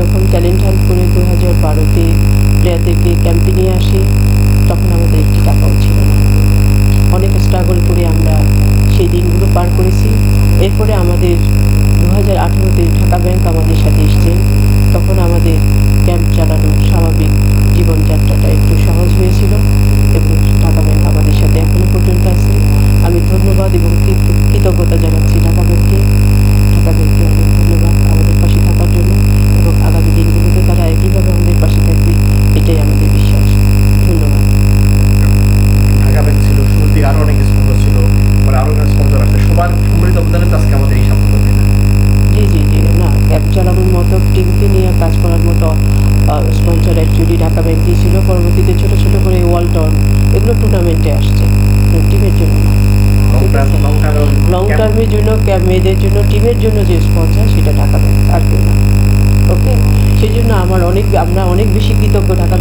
যখন ক্যালেন্ডার করে দু হাজার বারোতে প্লেয়ার থেকে ক্যাম্পে নিয়ে আসে, তখন আমাদের একটি টাকাও ছিল না। অনেক স্ট্রাগল করে আমরা সেই দিনগুলো পার করেছি। এরপরে আমাদের দু হাজার আঠেরোতে ঢাকা ব্যাংক আমাদের সাথে তরুণ মতো টিমকে নিয়ে কাজ করার মতো স্পন্সর অ্যাকচুয়ালি ঢাকা ব্যাংকেই ছিল। পরবর্তীতে ছোট ছোট করে ওয়ার্ল্ড টর্ন এগুলো টুর্নামেন্টে আসছে। টিমের জন্য লং টার্মের জন্য মেয়েদের জন্য টিমের জন্য যে স্পন্সর সেটা ঢাকা ব্যাংক আর কেউ না। ওকে সেই জন্য আমার অনেক আমরা অনেক বেশি কৃতজ্ঞ ঢাকা